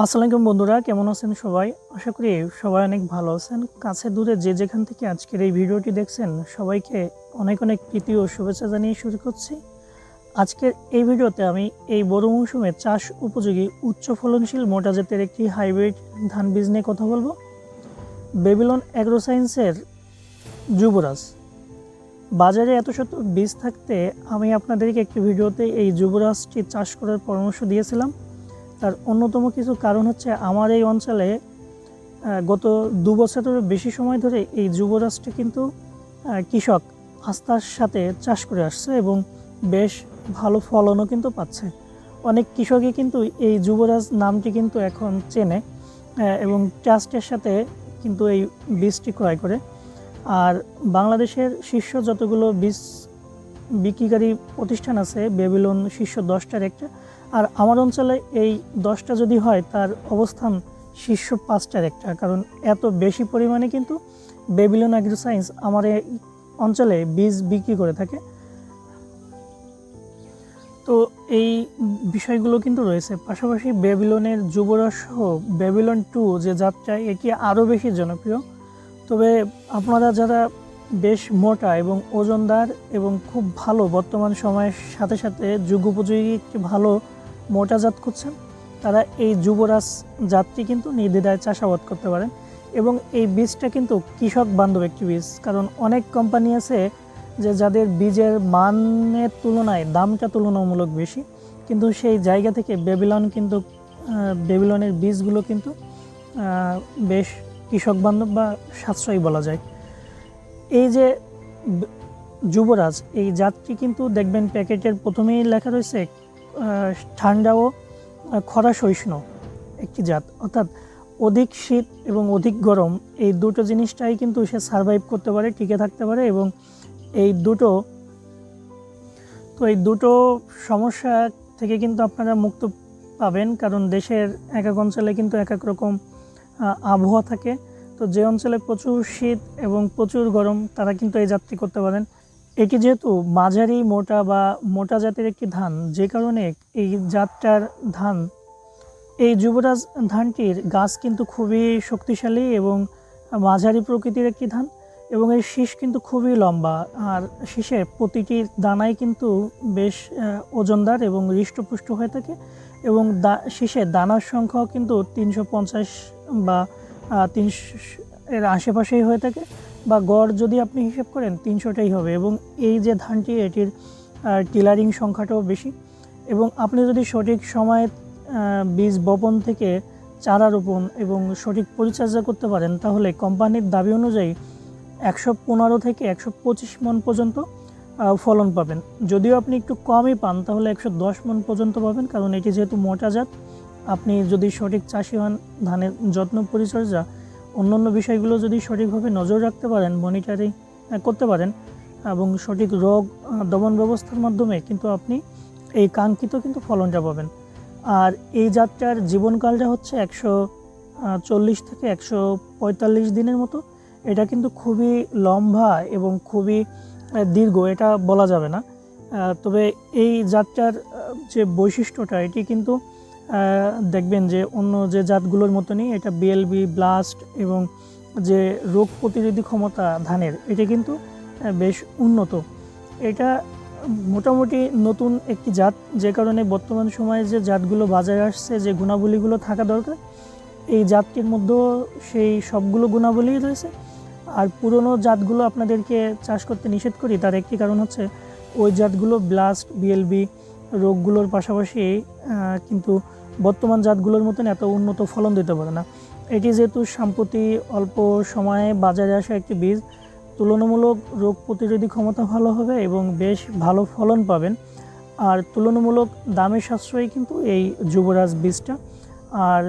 আসসালামু আলাইকুম বন্ধুরা, কেমন আছেন সবাই? আশা করি সবাই অনেক ভালো আছেন। কাছে দূরে যে যেখান থেকে আজকের এই ভিডিওটি দেখছেন, সবাইকে অনেক অনেক প্রীতি ও শুভেচ্ছা জানিয়ে শুরু করছি। আজকের এই ভিডিওতে আমি এই বড় মৌসুমে চাষ উপযোগী উচ্চ ফলনশীল মোটা জাতের একটি হাইব্রিড ধান বীজ নিয়ে কথা বলব। বেবিলন অ্যাগ্রো সায়েন্সের যুবরাজ। বাজারে এত শত বীজ থাকতে আমি আপনাদেরকে একটি ভিডিওতে এই যুবরাজটি চাষ করার পরামর্শ দিয়েছিলাম। তার অন্যতম কিছু কারণ হচ্ছে আমার এই অঞ্চলে গত দু বছরের বেশি সময় ধরে এই যুবরাজটি কিন্তু কৃষক আস্থার সাথে চাষ করে আসছে এবং বেশ ভালো ফলনও কিন্তু পাচ্ছে। অনেক কৃষকই কিন্তু এই যুবরাজ নামটি কিন্তু এখন চেনে এবং ট্রাস্টের সাথে কিন্তু এই বীজটি ক্রয় করে। আর বাংলাদেশের শীর্ষ যতগুলো বীজ বিক্রিকারী প্রতিষ্ঠান আছে, বেবিলন শীর্ষ দশটার একটা আর আমার অঞ্চলে এই দশটা যদি হয়, তার অবস্থান শীর্ষ পাঁচটার একটা। কারণ এত বেশি পরিমাণে কিন্তু বেবিলন অ্যাগ্রো সায়েন্স আমার এই অঞ্চলে বীজ বিক্রি করে থাকে। তো এই বিষয়গুলো কিন্তু রয়েছে। পাশাপাশি বেবিলনের যুবরাজ সহ বেবিলন টু যে যাত্রা এটি আরও বেশি জনপ্রিয়? তবে আপনারা যারা বেশ মোটা এবং ওজনদার এবং খুব ভালো বর্তমান সময়ের সাথে সাথে যুগোপযোগী একটি ভালো মোটা জাত করছেন, তারা এই যুবরাজ জাতটি কিন্তু নির্দ্বিধায় চাষাবাদ করতে পারেন এবং এই বীজটা কিন্তু কৃষক বান্ধব একটি বীজ। কারণ অনেক কোম্পানি আছে যে যাদের বীজের মানের তুলনায় দামটা তুলনামূলক বেশি, কিন্তু সেই জায়গা থেকে বেবিলন কিন্তু বেবিলনের বীজগুলো কিন্তু বেশ কৃষক বান্ধব বা সাশ্রয়ী বলা যায়। এই যে যুবরাজ, এই জাতটি কিন্তু দেখবেন প্যাকেটের প্রথমেই লেখা রয়েছে ঠান্ডা ও খরা সহিষ্ণু একটি জাত। অর্থাৎ অধিক শীত এবং অধিক গরম এই দুটো জিনিসটাই কিন্তু সে সারভাইভ করতে পারে, টিকে থাকতে পারে এবং এই দুটো, তো এই দুটো সমস্যা থেকে কিন্তু আপনারা মুক্ত পাবেন কারণ দেশের এক এক অঞ্চলে কিন্তু এক এক রকম আবহাওয়া থাকে। তো যে অঞ্চলে প্রচুর শীত এবং প্রচুর গরম তারা কিন্তু এই যাত্রী করতে পারেন। এটি যেহেতু মাঝারি, মোটা বা মোটা জাতের একটি ধান, যে কারণে এই জাতটার ধান, এই যুবরাজ ধানটির গাছ কিন্তু খুবই শক্তিশালী এবং মাঝারি প্রকৃতির একটি ধান এবং এর শীষ কিন্তু খুবই লম্বা। আর শীষের প্রতিটি দানাই কিন্তু বেশ ওজনদার এবং হৃষ্টপুষ্ট হয়ে থাকে এবং দা, শীষের দানার সংখ্যাও কিন্তু তিনশো পঞ্চাশ বা তিনশো, এর আশেপাশেই হয়ে থাকে। বা গড় যদি আপনি হিসেব করেন, তিনশোটাই হবে এবং এই যে ধানটি, এটির টিলারিং সংখ্যাটাও বেশি এবং আপনি যদি সঠিক সময়ে বীজ বপন থেকে চারা রোপণ এবং সঠিক পরিচর্যা করতে পারেন, তাহলে কোম্পানির দাবি অনুযায়ী একশো পনেরো থেকে একশো পঁচিশ মন পর্যন্ত ফলন পাবেন। যদিও আপনি একটু কমই পান, তাহলে একশো দশ মন পর্যন্ত পাবেন, কারণ এটি যেহেতু মোটা জাত, আপনি যদি সঠিক চাষি হন, ধানের যত্ন পরিচর্যা অন্যান্য বিষয়গুলো যদি সঠিকভাবে নজর রাখতে পারেন মনিটারিং করতে পারেন, এবং সঠিক রোগ দমন ব্যবস্থার মাধ্যমে কিন্তু আপনি এই কাঙ্ক্ষিত কিন্তু ফলনটা পাবেন। আর এই যাত্রার জীবনকালটা হচ্ছে একশো চল্লিশ থেকে একশো পঁয়তাল্লিশ দিনের মতো। এটা কিন্তু খুবই লম্বা এবং খুবই দীর্ঘ, এটা বলা যাবে না। তবে এই যাত্রার যে বৈশিষ্ট্যটা, এটি কিন্তু দেখবেন যে অন্য যে জাতগুলোর মতনই এটা বিএলবি ব্লাস্ট এবং যে রোগ প্রতিরোধী ক্ষমতা ধানের, এটা কিন্তু বেশ উন্নত। এটা মোটামুটি নতুন একটি জাত, যে কারণে বর্তমান সময়ে যে জাতগুলো বাজারে আসছে, যে গুণাবলীগুলো থাকা দরকার, এই জাতটির মধ্যেও সেই সবগুলো গুণাবলী রয়েছে। আর পুরনো জাতগুলো আপনাদেরকে চাষ করতে নিষেধ করি, তার একটি কারণ হচ্ছে ওই জাতগুলো ব্লাস্ট বিএলবি রোগগুলোর পাশাপাশি কিন্তু বর্তমান জাতগুলোর মতন এত উন্নত ফলন দিতে পারে না। এটি যেহেতু সাম্প্রতি অল্প সময়ে বাজারে আসা একটি বীজ, তুলনামূলক রোগ প্রতিরোধী ক্ষমতা ভালো হবে এবং বেশ ভালো ফলন পাবেন। আর তুলনামূলক দামের সাশ্রয়ী কিন্তু এই যুবরাজ বীজটা। আর